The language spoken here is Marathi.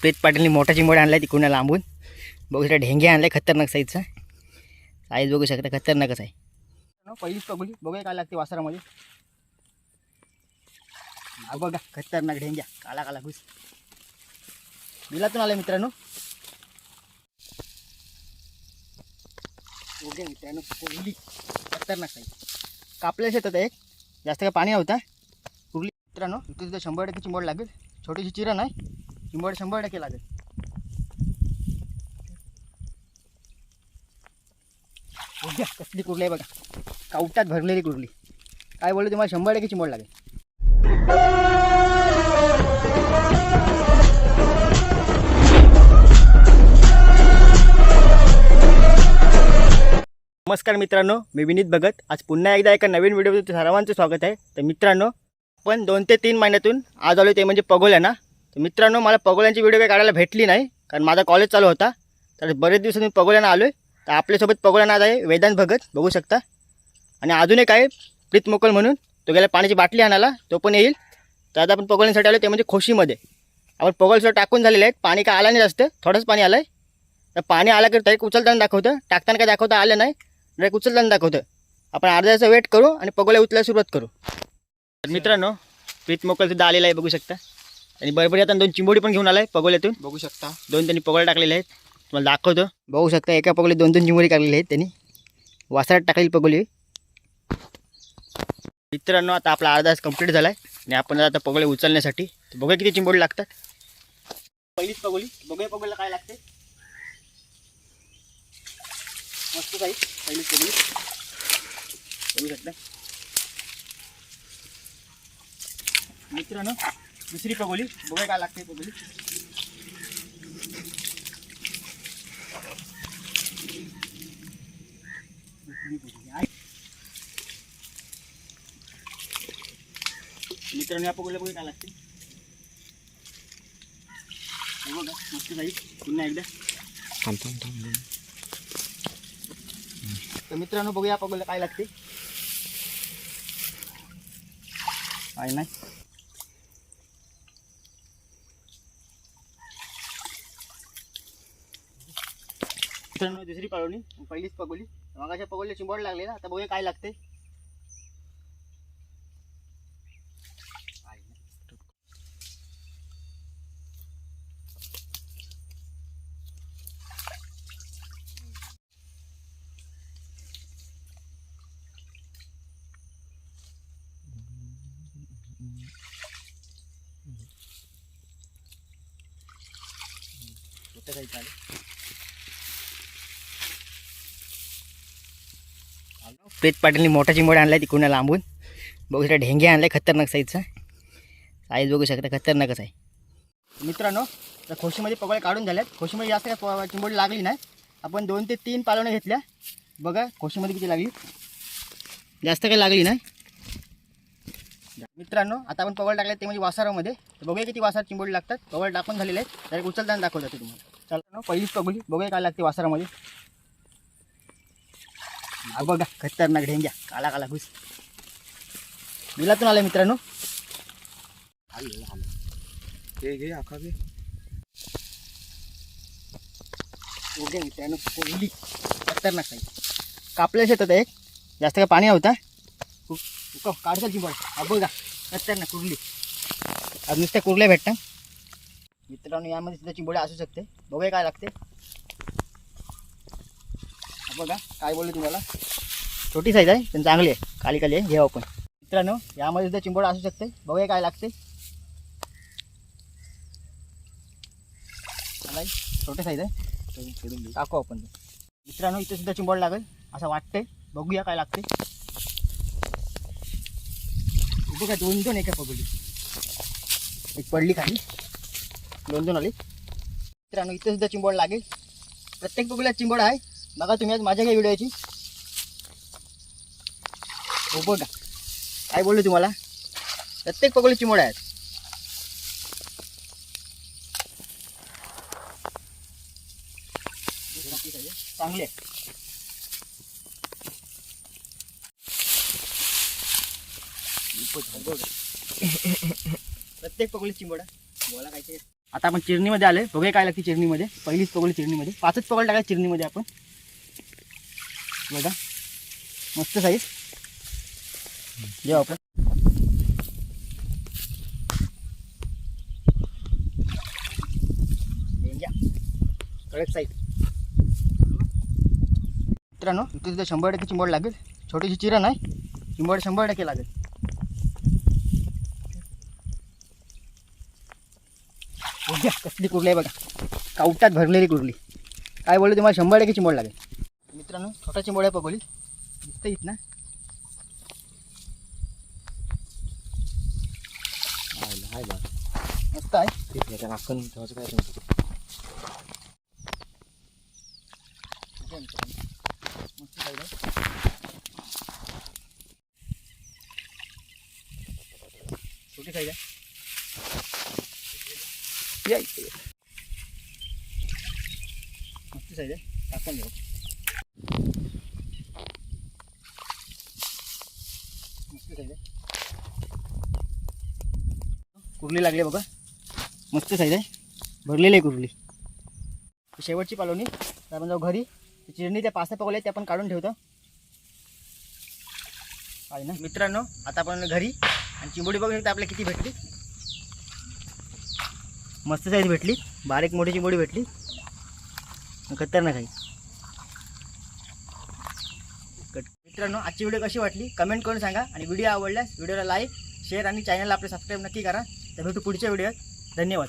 प्रीत पाटीलने मोठा चिंबोड आणला तिकडून लांबून? बघू शकता ढेंगे आणलाय खतरनाक साईजचा साईज बघू शकता खतरनाकच आहे. पहिलीच पगुली बघूया काय लागते वासरामध्ये. हा बघा खतरनाक ढेंग्या. काला काला घुस. बिलातून आलाय मित्रांनो. ओके मित्रांनो पहिली. खतरनाक साईज कापल्या शेतात एक. जास्त काय पाणी होता उरली. मित्रांनो इथे सुद्धा शंभर टक्के चिंबोड लागेल. छोटीशी चिरण आहे. चिंबड शंभर टक्के लागेल. बघा कसली कुरली आहे बघा. कावटात भरलेली कुरली. काय बोलले तुम्हाला? शंभर टक्के चिंबड लागेल. नमस्कार मित्रांनो मी विनीत भगत. आज पुन्हा एकदा एका नवीन व्हिडिओमध्ये सर्वांचं स्वागत आहे. तर मित्रांनो पण दोन ते तीन महिन्यातून आज आलो ते म्हणजे पगोल्या ना? मित्रांनो मला पगोल्यांची व्हिडिओ काही काढायला भेटली नाही कारण माझा कॉलेज चालू होता. तर बरेच दिवसांनी पगोल्यानं आलो आहे तर आपल्यासोबत पगोल्यानं आज आहे वेदांत भगत बघू शकता. आणि अजून एक आहे प्रीत मोकल म्हणून तो गेला पाण्याची बाटली आणायला तो पण येईल. तर आता आपण पगोल्यांसाठी आलो ते म्हणजे खोशीमध्ये. आपण पगोलसुद्धा टाकून झालेले आहेत पाणी काय आलं नाही जास्त थोडंच पाणी आलं आहे तर पाणी आलं की डायरेक्ट उचलताना दाखवतं टाकताना काय दाखवता आलं नाही डायरेक्ट उचलताना दाखवतं. आपण अर्धा वेट करू आणि पगोल्या उचलायला सुरुवात करू. तर मित्रांनो प्रीत मोकल सुद्धा आलेला आहे बघू शकता. आणि बरोबर आता दोन चिंबोडी पण घेऊन आलाय पगोल्यातून. बघू शकता. दोन त्यांनी पगोल्या टाकलेले आहेत. तुम्हाला दाखवतो. बघू शकता एका पगोली दोन दोन चिंबोडी टाकलेली आहेत त्यांनी. वासरात टाकलेली पगोली. मित्रांनो आता आपला अर्धा कंप्लीट झाला आहे आणि आपण आता पगोले उचलण्यासाठी. बघूया किती चिंबोडी लागतात. पहिलीच पगोली. बघूया पगोलीला काय लागते. मस्त काही पहिलीच पगोली. बघू शकता. मित्रांनो दुसरी पगोली. बघूया काय लागते पगोली. मित्रांनो या पगोल्या बघूया काय लागते. हे बघा मस्त जाईल पुन्हा एकदा. थांब थांब तर मित्रांनो बघूया पगोल्या काय लागते. काय नाही. मित्रांनो दुसरी पळवणी. पहिलीच पगोली. मगाच्या पगोलीला चिंबड लागले ना आता बघूया काय लागते. काही चालेल प्रीत पाटीलनी मोठा चिंबोड आहे तिकडून लांबून. बघू शकता ढेंगे आणलाय खतरनाक साईजचा साईज बघू शकता खतरनाकच आहे. मित्रांनो तर खोशीमध्ये पगळे काढून झाल्यात खोशीमध्ये जास्त काय प- चिंबोडी लागली नाही. आपण दोन ते तीन पालवण्या घेतल्या. बघा खोशीमध्ये किती लागली. जास्त काही लागली नाही. मित्रांनो आता आपण पवळ टाकले ते म्हणजे वासारामध्ये. तर बघूया किती वासार चिंबोडी लागतात. पवळ टाकून झालेले आहेत. तर उचलताना दाखवतात तुम्हाला. चला पहिलीच पगुली बघूया काय लागते वासारामध्ये. हा बघा खतरनाक ढेंग्या काला काला घुस. बिलातून आला मित्रांनो घे घे आखा घे. ओके मित्रांनो पहिली खतरनाक काही कापल्या शेतात एक. जास्त काय पाणी होता काढता चिंबड हा बघा खतरनाक कुरली. आज नुसत्या कुरल्या भेटता मित्रांनो यामध्ये सुद्धा चिंबोड्या असू शकते. बघूया काय लागते. बघा काय बोलले तुम्हाला? छोटी साईज आहे पण चांगली आहे काली काली आहे घेऊ आपण. मित्रांनो यामध्ये सुद्धा चिंबोड असू शकते. बघूया काय लागते. छोटे साईज आहे. टाकू आपण. मित्रांनो इथे सुद्धा चिंबोड लागेल असं वाटतंय. बघूया काय लागते. बघा दोन दोन एका पगडी. एक पडली खाली. दोन दोन आली. मित्रांनो इथे सुद्धा चिंबोड लागेल. प्रत्येक पगडीला चिंबोड आहे. बघा तुम्ही आज माझ्या काही व्हिडिओची हो बघा काय बोललो तुम्हाला? प्रत्येक पगडी चिमोड आहेत. चांगले. आहे प्रत्येक पगडी चिमोड. बोला काय आता आपण चिरणीमध्ये आले बघूया काय लागते चिरणीमध्ये. पहिलीच पगोली चिरणीमध्ये. पाचच पगोल टाकायचं चिरणीमध्ये आपण. बघा. मस्त साईज देऊ आपण. कडक साईज मित्रांनो इथे तिथे शंभर टक्के चिंबड लागेल. छोटीशी चिरण आहे. चिंबड शंभर टक्के लागेल. कसली कुर्ली आहे बघा. कावटात भरलेली कुर्ली. काय बोलले तुम्हाला? शंभर टक्के चिंबड लागेल. मित्रांनो छोटा चिंबड आहे पगोली दिसतं इथं ना हाय बा. मस्त आहे. ते याच्या नाकन ठेवायचं काय तुमचं मस्त आहे. छोटी साईज आहे या. मस्त साईज आहे टाकून देऊ मस्त साईज आहे कुर्ली लागली बघा. मस्त साईज आहे. भरलेली आहे कुर्ली. शेवटची पालवणी तर आपण जाऊ घरी. ते चिरणी त्या पाच पकवले ते आपण काढून ठेवतो. आहे ना? मित्रांनो आता आपण घरी. आणि चिंबोडी बघू शकता आपल्याला किती भेटली. मस्त साईज भेटली. बारीक मोठी चिंबोडी भेटली. खतरनाक आहे. मित्रांनो आजची व्हिडिओ कशी वाटली? कमेंट करून सांगा. आणि व्हिडिओ आवडल्यास व्हिडिओला लाईक शेअर आणि चॅनलला आपले सबस्क्राईब नक्की करा. तर भेटू पुढच्या व्हिडिओत धन्यवाद.